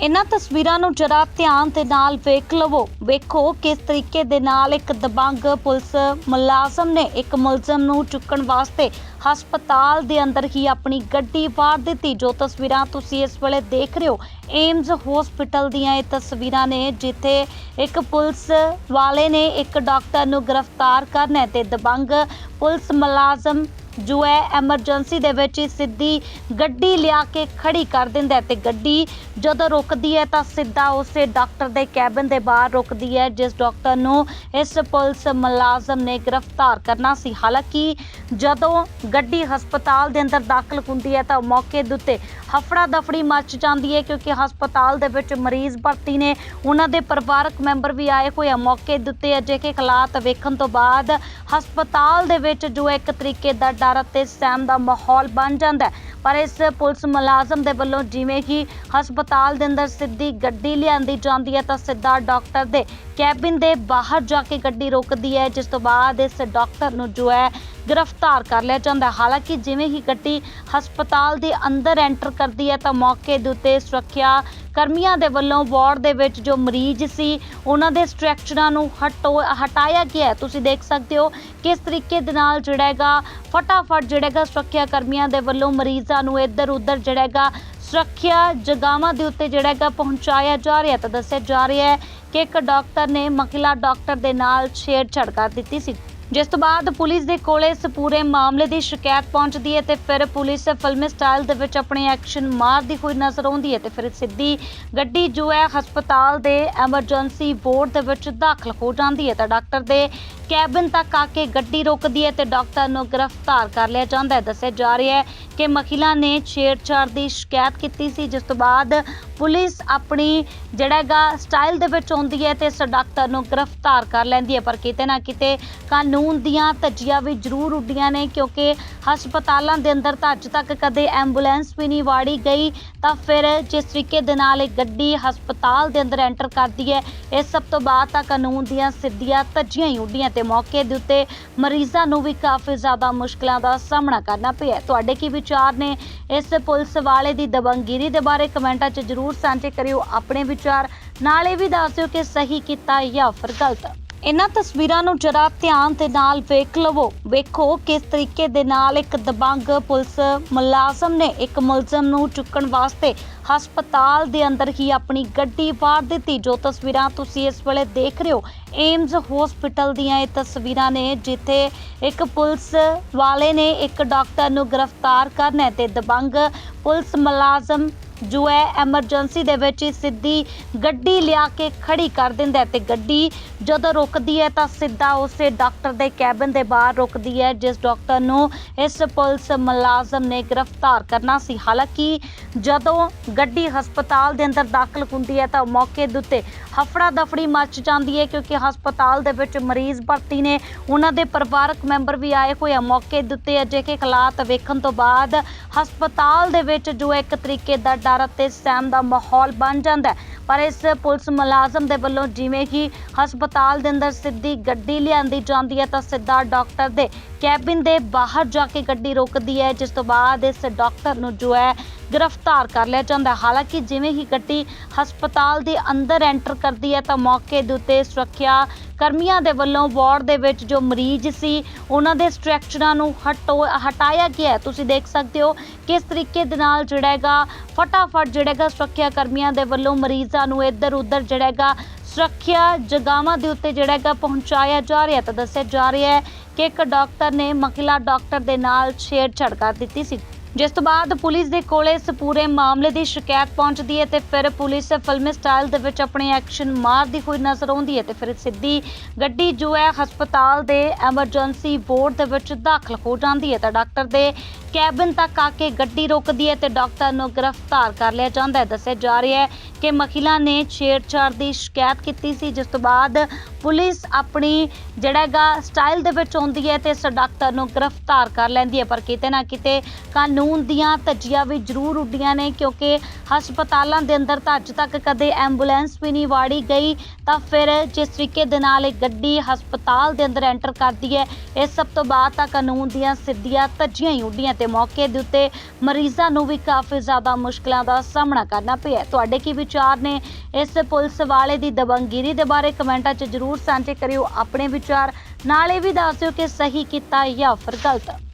ਇਹਨਾਂ ਤਸਵੀਰਾਂ ਨੂੰ ਜਰਾ ਧਿਆਨ ਦੇ ਨਾਲ ਵੇਖ ਲਵੋ। ਵੇਖੋ ਕਿਸ ਤਰੀਕੇ ਦੇ ਨਾਲ ਇੱਕ ਦਬੰਗ ਪੁਲਿਸ ਮੁਲਾਜ਼ਮ ਨੇ ਇੱਕ ਮੁਲਜ਼ਮ ਨੂੰ ਚੁੱਕਣ ਵਾਸਤੇ ਹਸਪਤਾਲ ਦੇ ਅੰਦਰ ਹੀ ਆਪਣੀ ਗੱਡੀ ਵਾਰ ਦਿੱਤੀ। ਜੋ ਤਸਵੀਰਾਂ ਤੁਸੀਂ ਇਸ ਵੇਲੇ ਦੇਖ ਰਹੇ ਹੋ, ਏਮਜ਼ ਹਸਪੀਟਲ ਦੀਆਂ ਇਹ ਤਸਵੀਰਾਂ ਨੇ, ਜਿੱਥੇ ਇੱਕ ਪੁਲਿਸ ਵਾਲੇ ਨੇ ਇੱਕ ਡਾਕਟਰ ਨੂੰ ਗ੍ਰਿਫਤਾਰ ਕਰਨਾ ਹੈ ਤੇ ਦਬੰਗ ਪੁਲਿਸ ਮੁਲਾਜ਼ਮ ਜੋ ਹੈ ਐਮਰਜੈਂਸੀ ਦੇ ਵਿੱਚ ਹੀ ਸਿੱਧੀ ਗੱਡੀ ਲਿਆ ਕੇ ਖੜੀ ਕਰ ਦਿੰਦਾ ਹੈ ਤੇ ਗੱਡੀ ਜਦੋਂ ਰੁਕਦੀ ਹੈ ਤਾਂ ਸਿੱਧਾ ਉਸੇ ਡਾਕਟਰ ਦੇ ਕੈਬਨ ਦੇ ਬਾਹਰ ਰੁਕਦੀ ਹੈ, ਜਿਸ ਡਾਕਟਰ ਨੂੰ ਇਸ ਪੁਲਿਸ ਮੁਲਾਜ਼ਮ ਨੇ ਗ੍ਰਿਫਤਾਰ ਕਰਨਾ ਸੀ। ਹਾਲਾਂਕਿ ਜਦੋਂ ਗੱਡੀ ਹਸਪਤਾਲ ਦੇ ਅੰਦਰ ਦਾਖਲ ਹੁੰਦੀ ਹੈ ਤਾਂ ਮੌਕੇ ਦੇ ਉੱਤੇ ਹਫੜਾ ਦਫੜੀ ਮੱਚ ਜਾਂਦੀ ਹੈ ਕਿਉਂਕਿ ਹਸਪਤਾਲ ਦੇ ਵਿੱਚ ਮਰੀਜ਼ ਭਰਤੀ ਨੇ। ਉਹਨਾਂ ਦੇ ਪਰਿਵਾਰਕ ਮੈਂਬਰ ਵੀ ਆਏ ਹੋਏ ਆ। ਮੌਕੇ ਦੇ ਉੱਤੇ ਅਜਿਹੇ ਹਾਲਾਤ ਵੇਖਣ ਤੋਂ ਬਾਅਦ ਹਸਪਤਾਲ ਦੇ ਵਿੱਚ ਜੋ ਇੱਕ ਤਰੀਕੇ ਦਾ ਡਰ ਅਤੇ ਸਹਿਮ ਦਾ ਮਾਹੌਲ ਬਣ ਜਾਂਦਾ ਹੈ। ਪਰ ਇਸ ਪੁਲਿਸ ਮੁਲਾਜ਼ਮ ਦੇ ਵੱਲੋਂ ਜਿਵੇਂ ਹੀ ਹਸਪਤਾਲ ਦੇ ਅੰਦਰ ਸਿੱਧੀ ਗੱਡੀ ਲਿਆਂਦੀ ਜਾਂਦੀ ਹੈ, ਤਾਂ ਸਿੱਧਾ ਡਾਕਟਰ ਦੇ ਕੈਬਿਨ ਦੇ ਬਾਹਰ ਜਾ ਕੇ ਗੱਡੀ ਰੁਕਦੀ ਹੈ, ਜਿਸ ਤੋਂ ਬਾਅਦ ਇਸ ਡਾਕਟਰ ਨੂੰ ਜੋ ਹੈ ਗ੍ਰਿਫਤਾਰ ਕਰ ਲਿਆ ਜਾਂਦਾ ਹਾਲਾਂਕਿ ਜਿਵੇਂ ਹੀ ਗੱਡੀ ਹਸਪਤਾਲ ਦੇ ਅੰਦਰ ਐਂਟਰ ਕਰਦੀ ਹੈ, ਤਾਂ ਮੌਕੇ ਦੇ ਉੱਤੇ ਸੁਰੱਖਿਆ ਕਰਮੀਆਂ ਦੇ ਵੱਲੋਂ ਵਾਰਡ ਦੇ ਵਿੱਚ ਜੋ ਮਰੀਜ਼ ਸੀ, ਉਹਨਾਂ ਦੇ ਸਟ੍ਰਕਚਰਾਂ ਨੂੰ ਹਟੋ, ਹਟਾਇਆ ਗਿਆ। ਤੁਸੀਂ ਦੇਖ ਸਕਦੇ ਹੋ ਕਿਸ ਤਰੀਕੇ ਦੇ ਨਾਲ ਜਿਹੜਾ ਹੈਗਾ, ਫਟਾਫਟ ਜਿਹੜਾ ਸੁਰੱਖਿਆ ਕਰਮੀਆਂ ਦੇ ਵੱਲੋਂ ਮਰੀਜ਼ਾਂ ਨੂੰ ਇੱਧਰ ਉੱਧਰ ਜਿਹੜਾ ਹੈਗਾ ਸੁਰੱਖਿਆ ਜਗਾਵਾਂ ਦੇ ਉੱਤੇ ਜਿਹੜਾ ਹੈਗਾ ਪਹੁੰਚਾਇਆ ਜਾ ਰਿਹਾ। ਤਾਂ ਦੱਸਿਆ ਜਾ ਰਿਹਾ ਹੈ ਕਿ ਇੱਕ ਡਾਕਟਰ ਨੇ ਮਹਿਲਾ ਡਾਕਟਰ ਦੇ ਨਾਲ ਛੇੜਛਾੜ ਕਰ ਦਿੱਤੀ ਸੀ। ਜਿਸ ਤੋਂ ਬਾਅਦ ਪੁਲਿਸ ਦੇ ਕੋਲੇ ਇਸ ਪੂਰੇ ਮਾਮਲੇ ਦੀ ਸ਼ਿਕਾਇਤ ਪਹੁੰਚਦੀ ਹੈ ਤੇ ਫਿਰ ਪੁਲਿਸ ਫਿਲਮੀ ਸਟਾਈਲ ਦੇ ਵਿੱਚ ਆਪਣੇ ਐਕਸ਼ਨ ਮਾਰਦੀ ਹੋਈ ਨਜ਼ਰ ਆਉਂਦੀ ਹੈ ਤੇ ਫਿਰ ਸਿੱਧੀ ਗੱਡੀ ਜੋ ਹੈ ਹਸਪਤਾਲ ਦੇ ਐਮਰਜੈਂਸੀ ਬੋਰਡ ਦੇ ਵਿੱਚ ਦਾਖਲ ਹੋ ਜਾਂਦੀ ਹੈ ਤਾਂ ਡਾਕਟਰ ਦੇ ਕੈਬਿਨ ਤੱਕ ਆ ਕੇ ਗੱਡੀ ਰੁਕਦੀ ਹੈ ਤੇ ਡਾਕਟਰ ਨੂੰ ਗ੍ਰਿਫਤਾਰ ਕਰ ਲਿਆ ਜਾਂਦਾ ਹੈ। ਦੱਸਿਆ ਜਾ ਰਿਹਾ ਹੈ ਕਿ ਮਹਿਲਾ ਨੇ ਛੇੜਛਾੜ ਦੀ ਸ਼ਿਕਾਇਤ ਕੀਤੀ ਸੀ, ਜਿਸ ਤੋਂ ਬਾਅਦ ਪੁਲਿਸ ਆਪਣੀ ਜਿਹੜਾ ਹੈਗਾ ਸਟਾਈਲ ਦੇ ਵਿੱਚ ਆਉਂਦੀ ਹੈ ਤੇ ਇਸ ਡਾਕਟਰ ਨੂੰ ਗ੍ਰਿਫਤਾਰ ਕਰ ਲੈਂਦੀ ਹੈ। ਪਰ ਕਿਤੇ ਨਾ ਕਿਤੇ ਕਾਨੂੰਨ ਦੀਆਂ ਧੱਜੀਆਂ ਵੀ ਜ਼ਰੂਰ ਉੱਡੀਆਂ ਨੇ, ਕਿਉਂਕਿ ਹਸਪਤਾਲਾਂ ਦੇ ਅੰਦਰ ਤਾਂ ਅੱਜ ਤੱਕ ਕਦੇ ਐਂਬੂਲੈਂਸ ਵੀ ਨਹੀਂ ਵਾੜੀ ਗਈ। ਤਾਂ ਫਿਰ ਜਿਸ ਤਰੀਕੇ ਦੇ ਨਾਲ ਇਹ ਗੱਡੀ ਹਸਪਤਾਲ ਦੇ ਅੰਦਰ ਐਂਟਰ ਕਰਦੀ ਹੈ, ਇਸ ਸਭ ਤੋਂ ਬਾਅਦ ਤਾਂ ਕਾਨੂੰਨ ਦੀਆਂ ਸਿੱਧੀਆਂ ਧੱਜੀਆਂ ਹੀ ਉੱਡੀਆਂ ਤੇ ਮੌਕੇ ਦੇ ਉੱਤੇ ਮਰੀਜ਼ਾਂ ਨੂੰ ਵੀ ਕਾਫੀ ਜ਼ਿਆਦਾ ਮੁਸ਼ਕਲਾਂ ਦਾ ਸਾਹਮਣਾ ਕਰਨਾ ਪਿਆ। ਤੁਹਾਡੇ ਕੀ ਵਿਚਾਰ ਨੇ? ਇਸ ਪੁਲਿਸ ਵਾਲੇ ਦੀ ਦਬੰਗਿਰੀ ਦੇ ਬਾਰੇ ਕਮੈਂਟਾਂ 'ਚ ਜਰੂਰ ਸਾਂਝੇ ਕਰਿਓ ਆਪਣੇ ਵਿਚਾਰ। ਨਾਲ ਇਹ ਵੀ ਦੱਸ ਦਿਓ ਕਿ ਸਹੀ ਕੀਤਾ ਜਾਂ ਫਿਰ ਗਲਤ। ਇਹਨਾਂ ਤਸਵੀਰਾਂ ਨੂੰ ਜਰਾ ਧਿਆਨ ਦੇ ਨਾਲ ਵੇਖ ਲਵੋ। ਵੇਖੋ ਕਿਸ ਤਰੀਕੇ ਦੇ ਨਾਲ ਇੱਕ ਦਬੰਗ ਪੁਲਿਸ ਮੁਲਾਜ਼ਮ ਨੇ ਇੱਕ ਮੁਲਜ਼ਮ ਨੂੰ ਚੁੱਕਣ ਵਾਸਤੇ ਹਸਪਤਾਲ ਦੇ ਅੰਦਰ ਹੀ ਆਪਣੀ ਗੱਡੀ ਵਾਰ ਦਿੱਤੀ। ਜੋ ਤਸਵੀਰਾਂ ਤੁਸੀਂ ਇਸ ਵੇਲੇ ਦੇਖ ਰਹੇ ਹੋ, ਏਮਜ਼ ਹਸਪੀਟਲ ਦੀਆਂ ਇਹ ਤਸਵੀਰਾਂ ਨੇ, ਜਿੱਥੇ ਇੱਕ ਪੁਲਿਸ ਵਾਲੇ ਨੇ ਇੱਕ ਡਾਕਟਰ ਨੂੰ ਗ੍ਰਿਫਤਾਰ ਕਰਨਾ ਹੈ ਤੇ ਦਬੰਗ ਪੁਲਿਸ ਮੁਲਾਜ਼ਮ ਜੋ ਹੈ ਐਮਰਜੈਂਸੀ ਦੇ ਵਿੱਚ ਹੀ ਸਿੱਧੀ ਗੱਡੀ ਲਿਆ ਕੇ ਖੜੀ ਕਰ ਦਿੰਦਾ ਹੈ ਤੇ ਗੱਡੀ ਜਦੋਂ ਰੁਕਦੀ ਹੈ ਤਾਂ ਸਿੱਧਾ ਉਸੇ ਡਾਕਟਰ ਦੇ ਕੈਬਨ ਦੇ ਬਾਹਰ ਰੁਕਦੀ ਹੈ, ਜਿਸ ਡਾਕਟਰ ਨੂੰ ਇਸ ਪੁਲਿਸ ਮੁਲਾਜ਼ਮ ਨੇ ਗ੍ਰਿਫਤਾਰ ਕਰਨਾ ਸੀ। ਹਾਲਾਂਕਿ ਜਦੋਂ ਗੱਡੀ ਹਸਪਤਾਲ ਦੇ ਅੰਦਰ ਦਾਖਲ ਹੁੰਦੀ ਹੈ ਤਾਂ ਮੌਕੇ ਦੇ ਉੱਤੇ ਹਫੜਾ ਦਫੜੀ ਮੱਚ ਜਾਂਦੀ ਹੈ ਕਿਉਂਕਿ ਹਸਪਤਾਲ ਦੇ ਵਿੱਚ ਮਰੀਜ਼ ਭਰਤੀ ਨੇ। ਉਹਨਾਂ ਦੇ ਪਰਿਵਾਰਕ ਮੈਂਬਰ ਵੀ ਆਏ ਹੋਏ ਆ। ਮੌਕੇ ਦੇ ਉੱਤੇ ਅਜਿਹੇ ਹਾਲਾਤ ਵੇਖਣ ਤੋਂ ਬਾਅਦ ਹਸਪਤਾਲ ਦੇ ਵਿੱਚ ਜੋ ਇੱਕ ਤਰੀਕੇ ਦਾ ਡਰ ਅਤੇ ਸਹਿਮ ਦਾ ਮਾਹੌਲ ਬਣ ਜਾਂਦਾ ਹੈ। ਪਰ ਇਸ ਪੁਲਿਸ ਮੁਲਾਜ਼ਮ ਦੇ ਵੱਲੋਂ ਜਿਵੇਂ ਕਿ ਹਸਪਤਾਲ ਦੇ ਅੰਦਰ ਸਿੱਧੀ ਗੱਡੀ ਲਿਆਂਦੀ ਜਾਂਦੀ ਹੈ, ਤਾਂ ਸਿੱਧਾ ਡਾਕਟਰ ਦੇ ਕੈਬਿਨ ਦੇ ਬਾਹਰ ਜਾ ਕੇ ਗੱਡੀ ਰੁਕਦੀ ਹੈ, ਜਿਸ ਤੋਂ ਬਾਅਦ ਇਸ ਡਾਕਟਰ ਨੂੰ ਜੋ ਹੈ ਗ੍ਰਿਫਤਾਰ ਕਰ ਲਿਆ ਜਾਂਦਾ ਹਾਲਾਂਕਿ ਜਿਵੇਂ ਹੀ ਗੱਡੀ ਹਸਪਤਾਲ ਦੇ ਅੰਦਰ ਐਂਟਰ ਕਰਦੀ ਹੈ, ਤਾਂ ਮੌਕੇ ਦੇ ਉੱਤੇ ਸੁਰੱਖਿਆ ਕਰਮੀਆਂ ਦੇ ਵੱਲੋਂ ਵਾਰਡ ਦੇ ਵਿੱਚ ਜੋ ਮਰੀਜ਼ ਸੀ, ਉਹਨਾਂ ਦੇ ਸਟ੍ਰਕਚਰਾਂ ਨੂੰ ਹਟੋ, ਹਟਾਇਆ ਗਿਆ ਹੈ। ਤੁਸੀਂ ਦੇਖ ਸਕਦੇ ਹੋ ਕਿਸ ਤਰੀਕੇ ਦੇ ਨਾਲ ਜਿਹੜਾ ਹੈਗਾ, ਫਟਾਫਟ ਜਿਹੜਾ ਸੁਰੱਖਿਆ ਕਰਮੀਆਂ ਦੇ ਵੱਲੋਂ ਮਰੀਜ਼ਾਂ ਨੂੰ ਇੱਧਰ ਉੱਧਰ ਜਿਹੜਾ ਹੈਗਾ ਸੁਰੱਖਿਆ ਜਗਾਵਾਂ ਦੇ ਉੱਤੇ ਜਿਹੜਾ ਹੈਗਾ ਪਹੁੰਚਾਇਆ ਜਾ ਰਿਹਾ ਤਾਂ ਦੱਸਿਆ ਜਾ ਰਿਹਾ ਹੈ ਕਿ ਇੱਕ ਡਾਕਟਰ ਨੇ ਮਹਿਲਾ ਡਾਕਟਰ ਦੇ ਨਾਲ ਛੇੜਛਾੜ ਕਰ ਦਿੱਤੀ ਸੀ ਜਿਸ ਤੋਂ ਬਾਅਦ ਪੁਲਿਸ ਦੇ ਕੋਲੇ ਇਸ ਪੂਰੇ ਮਾਮਲੇ ਦੀ ਸ਼ਿਕਾਇਤ ਪਹੁੰਚਦੀ ਹੈ ਤੇ ਫਿਰ ਪੁਲਿਸ ਫਿਲਮੀ ਸਟਾਈਲ ਦੇ ਵਿੱਚ ਆਪਣੇ ਐਕਸ਼ਨ ਮਾਰਦੀ ਹੋਈ ਨਜ਼ਰ ਆਉਂਦੀ ਹੈ ਤੇ ਫਿਰ ਸਿੱਧੀ ਗੱਡੀ ਜੋ ਹੈ ਹਸਪਤਾਲ ਦੇ ਐਮਰਜੈਂਸੀ ਬੋਰਡ ਦੇ ਵਿੱਚ ਦਾਖਲ ਹੋ ਜਾਂਦੀ ਹੈ ਤਾਂ ਡਾਕਟਰ ਦੇ ਕੈਬਿਨ ਤੱਕ ਆ ਕੇ ਗੱਡੀ ਰੁਕਦੀ ਹੈ ਤੇ ਡਾਕਟਰ ਨੂੰ ਗ੍ਰਿਫਤਾਰ ਕਰ ਲਿਆ ਜਾਂਦਾ ਹੈ। ਦੱਸਿਆ ਜਾ ਰਿਹਾ ਹੈ ਕਿ ਮਹਿਲਾ ਨੇ ਛੇੜਛਾੜ ਦੀ ਸ਼ਿਕਾਇਤ ਕੀਤੀ ਸੀ, ਜਿਸ ਤੋਂ ਬਾਅਦ ਪੁਲਿਸ ਆਪਣੀ ਜਿਹੜਾ ਹੈਗਾ ਸਟਾਈਲ ਦੇ ਵਿੱਚ ਆਉਂਦੀ ਹੈ ਤੇ ਇਸ ਡਾਕਟਰ ਨੂੰ ਗ੍ਰਿਫਤਾਰ ਕਰ ਲੈਂਦੀ ਹੈ। ਪਰ ਕਿਤੇ ਨਾ ਕਿਤੇ ਕਾਨੂੰਨ ਦੀਆਂ ਧੱਜੀਆਂ ਵੀ ਜ਼ਰੂਰ ਉੱਡੀਆਂ ਨੇ, ਕਿਉਂਕਿ ਹਸਪਤਾਲਾਂ ਦੇ ਅੰਦਰ ਤਾਂ ਅੱਜ ਤੱਕ ਕਦੇ ਐਂਬੂਲੈਂਸ ਵੀ ਨਹੀਂ ਵਾੜੀ ਗਈ। ਤਾਂ ਫਿਰ ਜਿਸ ਤਰੀਕੇ ਦੇ ਨਾਲ ਇਹ ਗੱਡੀ ਹਸਪਤਾਲ ਦੇ ਅੰਦਰ ਐਂਟਰ ਕਰਦੀ ਹੈ ਇਸ ਸਭ ਤੋਂ ਬਾਅਦ ਤਾਂ ਕਾਨੂੰਨ ਦੀਆਂ ਸਿੱਧੀਆਂ ਧੱਜੀਆਂ ਹੀ ਉੱਡੀਆਂ ਤੇ ਤੇ ਮੌਕੇ ਦੇ ਉੱਤੇ ਮਰੀਜ਼ਾਂ ਨੂੰ ਵੀ ਕਾਫੀ ਜ਼ਿਆਦਾ ਮੁਸ਼ਕਲਾਂ ਦਾ ਸਾਹਮਣਾ ਕਰਨਾ ਪਿਆ ਤੁਹਾਡੇ ਕੀ ਵਿਚਾਰ ਨੇ? ਇਸ ਪੁਲਿਸ ਵਾਲੇ ਦੀ ਦਬੰਗਗਿਰੀ ਦੇ ਬਾਰੇ ਕਮੈਂਟਾਂ 'ਚ ਜਰੂਰ ਸਾਂਝੇ ਕਰਿਓ। ਆਪਣੇ ਵਿਚਾਰ ਨਾਲੇ ਵੀ ਦੱਸ ਦਿਓ ਕਿ ਸਹੀ ਕੀਤਾ ਜਾਂ ਫਿਰ ਗਲਤ।